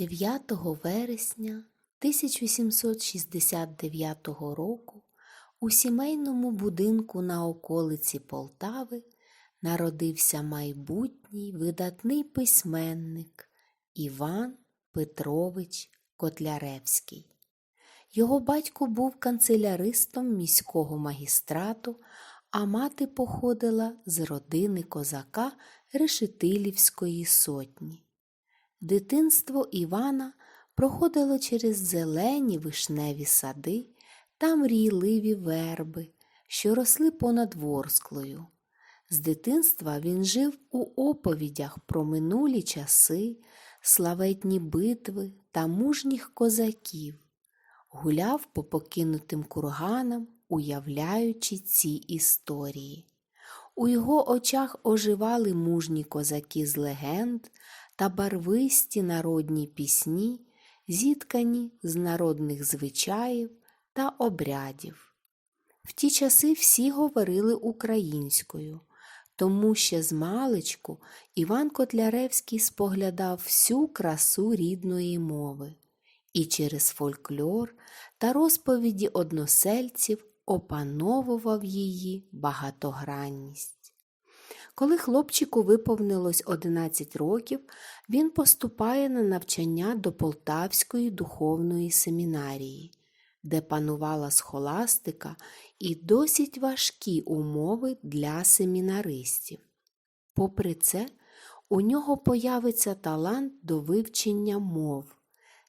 9 вересня 1769 року у сімейному будинку на околиці Полтави народився майбутній видатний письменник Іван Петрович Котляревський. Його батько був канцеляристом міського магістрату, а мати походила з родини козака Решетилівської сотні. Дитинство Івана проходило через зелені вишневі сади та мрійливі верби, що росли понад Ворсклою. З дитинства він жив у оповідях про минулі часи, славетні битви та мужніх козаків, гуляв по покинутим курганам, уявляючи ці історії. У його очах оживали мужні козаки з легенд та барвисті народні пісні, зіткані з народних звичаїв та обрядів. В ті часи всі говорили українською, тому ще з маличку Іван Котляревський споглядав всю красу рідної мови і через фольклор та розповіді односельців опановував її багатогранність. Коли хлопчику виповнилось 11 років, він поступає на навчання до Полтавської духовної семінарії, де панувала схоластика і досить важкі умови для семінаристів. Попри це, у нього появиться талант до вивчення мов,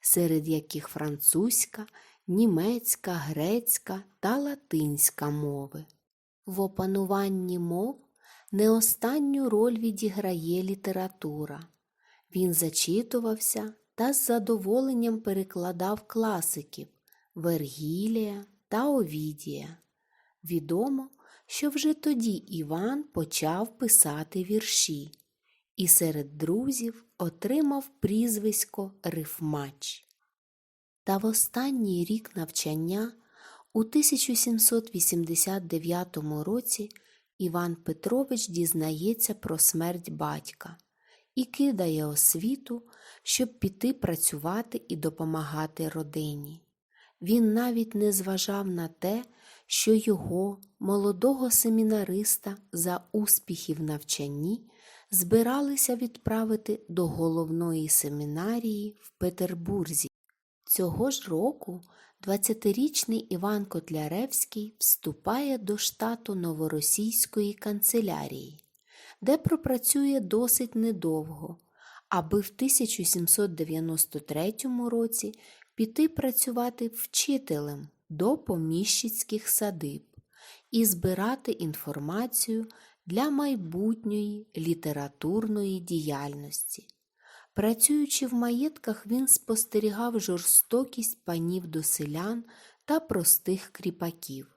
серед яких французька, німецька, грецька та латинська мови. В опануванні мов не останню роль відіграє література. Він зачитувався та з задоволенням перекладав класиків Вергілія та Овідія. Відомо, що вже тоді Іван почав писати вірші і серед друзів отримав прізвисько Рифмач. Та в останній рік навчання у 1789 році Іван Петрович дізнається про смерть батька і кидає освіту, щоб піти працювати і допомагати родині. Він навіть не зважав на те, що його, молодого семінариста, за успіхи в навчанні збиралися відправити до головної семінарії в Петербурзі. Цього ж року 20-річний Іван Котляревський вступає до штату новоросійської канцелярії, де пропрацює досить недовго, аби в 1793 році піти працювати вчителем до поміщицьких садиб і збирати інформацію для майбутньої літературної діяльності. Працюючи в маєтках, він спостерігав жорстокість панів до селян та простих кріпаків,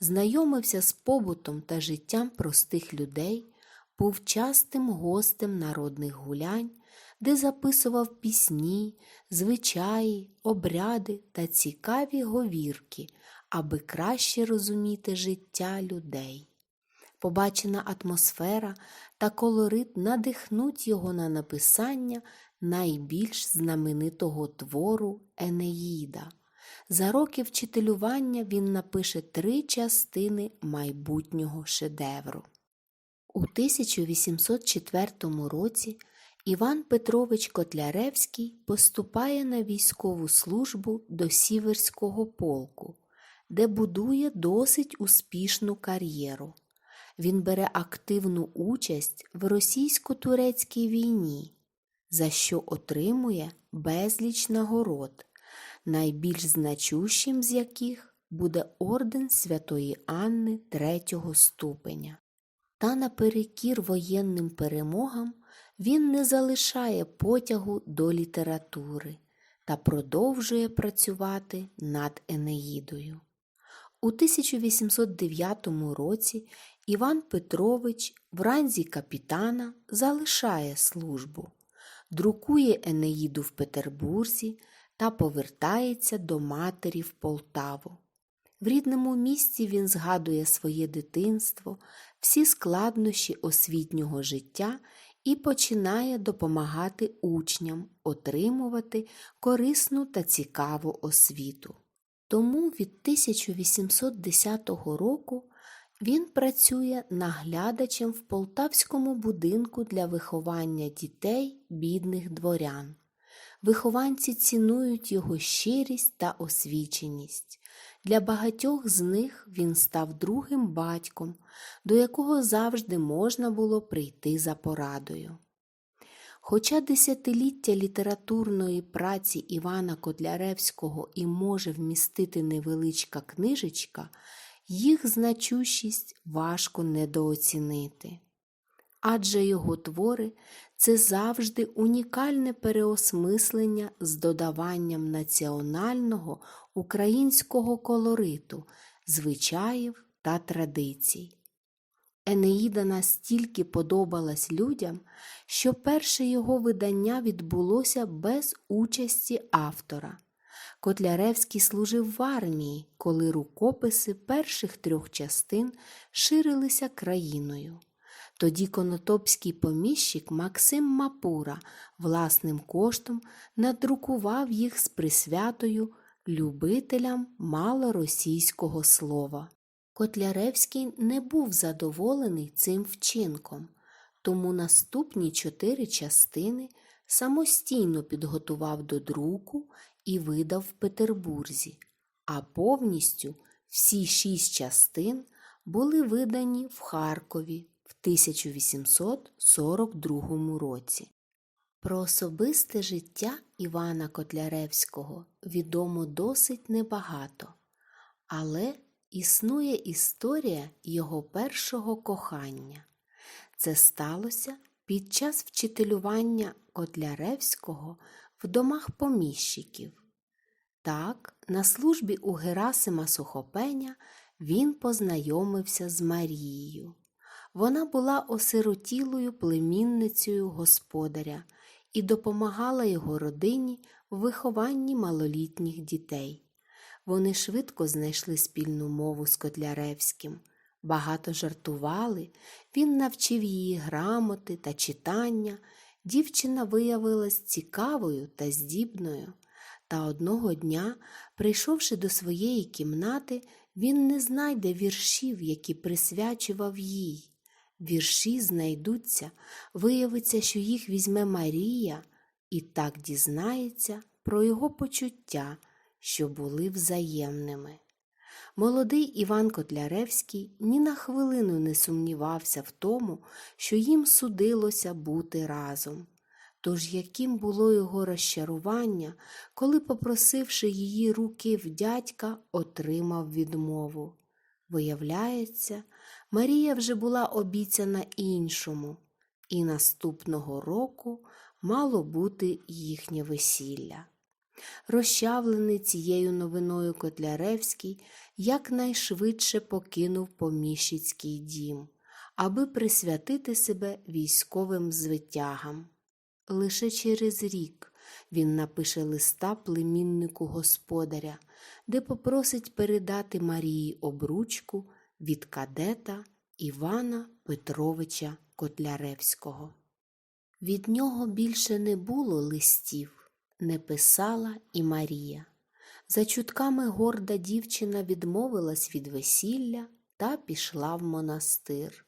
знайомився з побутом та життям простих людей, був частим гостем народних гулянь, де записував пісні, звичаї, обряди та цікаві говірки, аби краще розуміти життя людей. Побачена атмосфера та колорит надихнуть його на написання найбільш знаменитого твору Енеїда. За роки вчителювання він напише три частини майбутнього шедевру. У 1804 році Іван Петрович Котляревський поступає на військову службу до Сіверського полку, де будує досить успішну кар'єру. Він бере активну участь в російсько-турецькій війні, за що отримує безліч нагород, найбільш значущим з яких буде орден Святої Анни третього ступеня. Та наперекір воєнним перемогам він не залишає потягу до літератури та продовжує працювати над Енеїдою. У 1809 році Іван Петрович в ранзі капітана залишає службу, друкує Енеїду в Петербурзі та повертається до матері в Полтаву. В рідному місті він згадує своє дитинство, всі складнощі освітнього життя і починає допомагати учням отримувати корисну та цікаву освіту. Тому від 1810 року він працює наглядачем в полтавському будинку для виховання дітей бідних дворян. Вихованці цінують його щирість та освіченість. Для багатьох з них він став другим батьком, до якого завжди можна було прийти за порадою. Хоча десятиліття літературної праці Івана Котляревського і може вмістити невеличка книжечка, їх значущість важко недооцінити. Адже його твори це завжди унікальне переосмислення з додаванням національного українського колориту, звичаїв та традицій. Енеїда настільки подобалась людям, що перше його видання відбулося без участі автора. Котляревський служив в армії, коли рукописи перших трьох частин ширилися країною. Тоді конотопський поміщик Максим Мапура власним коштом надрукував їх з присвятою любителям малоросійського слова. Котляревський не був задоволений цим вчинком, тому наступні чотири частини самостійно підготував до друку і видав в Петербурзі, а повністю всі шість частин були видані в Харкові в 1842 році. Про особисте життя Івана Котляревського відомо досить небагато, але існує історія його першого кохання. Це сталося під час вчителювання Котляревського в домах поміщиків. Так, на службі у Герасима Сухопеня він познайомився з Марією. Вона була осиротілою племінницею господаря і допомагала його родині в вихованні малолітніх дітей. Вони швидко знайшли спільну мову з Котляревським, багато жартували, він навчив її грамоти та читання. Дівчина виявилась цікавою та здібною. Та одного дня, прийшовши до своєї кімнати, він не знайде віршів, які присвячував їй. Вірші знайдуться, виявиться, що їх візьме Марія, і так дізнається про його почуття, що були взаємними. Молодий Іван Котляревський ні на хвилину не сумнівався в тому, що їм судилося бути разом. Тож яким було його розчарування, коли, попросивши її руки в дядька, отримав відмову. Виявляється, Марія вже була обіцяна іншому, і наступного року мало бути їхнє весілля. Розчавлений цією новиною Котляревський якнайшвидше покинув поміщицький дім, аби присвятити себе військовим звитягам. Лише через рік він напише листа племіннику господаря, де попросить передати Марії обручку від кадета Івана Петровича Котляревського. Від нього більше не було листів, не писала і Марія. За чутками горда дівчина відмовилась від весілля та пішла в монастир.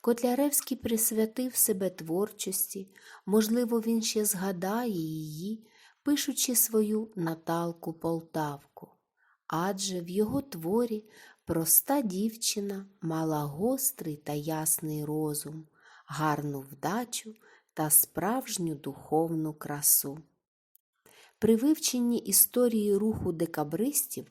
Котляревський присвятив себе творчості, можливо, він ще згадає її, пишучи свою Наталку Полтавку, адже в його творі проста дівчина мала гострий та ясний розум, гарну вдачу та справжню духовну красу. При вивченні історії руху декабристів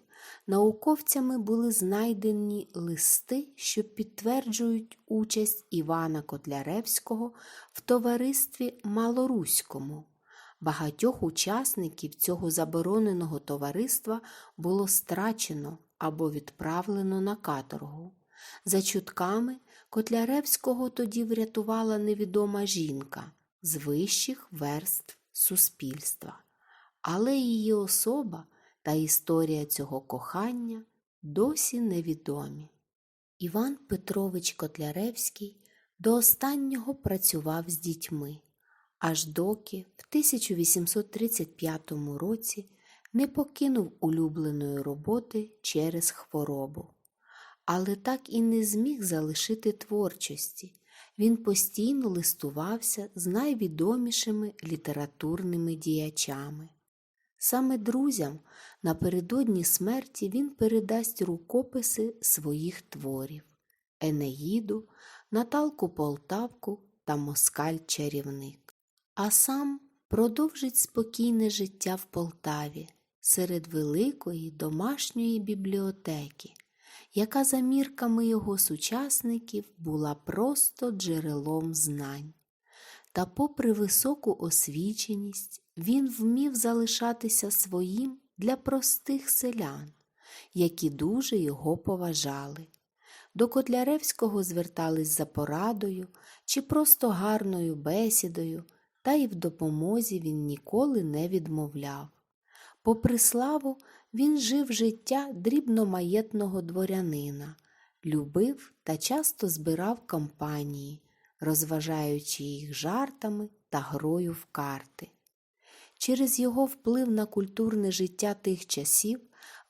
науковцями були знайдені листи, що підтверджують участь Івана Котляревського в товаристві Малоруському. Багатьох учасників цього забороненого товариства було страчено або відправлено на каторгу. За чутками Котляревського тоді врятувала невідома жінка з вищих верств суспільства але її особа та історія цього кохання досі невідомі. Іван Петрович Котляревський До останнього працював з дітьми, аж доки в 1835 році не покинув улюбленої роботи через хворобу. Але так і не зміг залишити творчості. Він постійно листувався з найвідомішими літературними діячами. Саме друзям напередодні смерті він передасть рукописи своїх творів Енеїду, Наталку Полтавку та Москаль-чарівник. А сам продовжить спокійне життя в Полтаві серед великої домашньої бібліотеки, яка за мірками його сучасників була просто джерелом знань. Та, попри високу освіченість, він вмів залишатися своїм для простих селян, які дуже його поважали. До Котляревського звертались за порадою чи просто гарною бесідою, та й в допомозі він ніколи не відмовляв. Попри славу, він жив життя дрібномаєтного дворянина, любив та часто збирав компанії, розважаючи їх жартами та грою в карти. Через його вплив на культурне життя тих часів,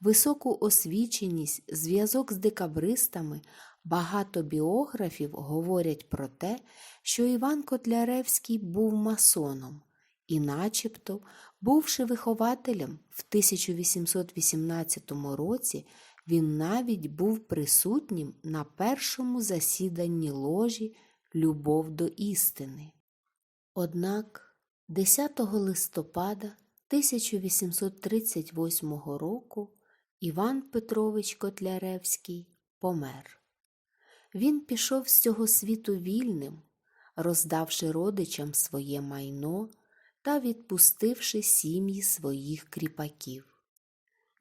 високу освіченість, зв'язок з декабристами, багато біографів говорять про те, що Іван Котляревський був масоном і, начебто, бувши вихователем в 1818 році, він навіть був присутнім на першому засіданні ложі Любов до істини. Однак 10 листопада 1838 року Іван Петрович Котляревський помер. Він пішов з цього світу вільним, роздавши родичам своє майно та відпустивши сім'ї своїх кріпаків.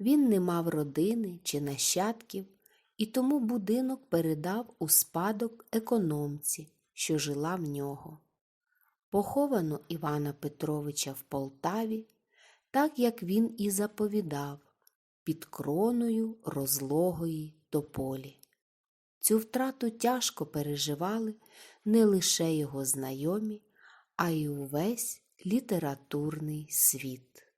Він не мав родини чи нащадків, і тому будинок передав у спадок економці, що жила в нього. Поховано Івана Петровича в Полтаві, так як він і заповідав, під кроною розлогої тополі. Цю втрату тяжко переживали не лише його знайомі, а й увесь літературний світ.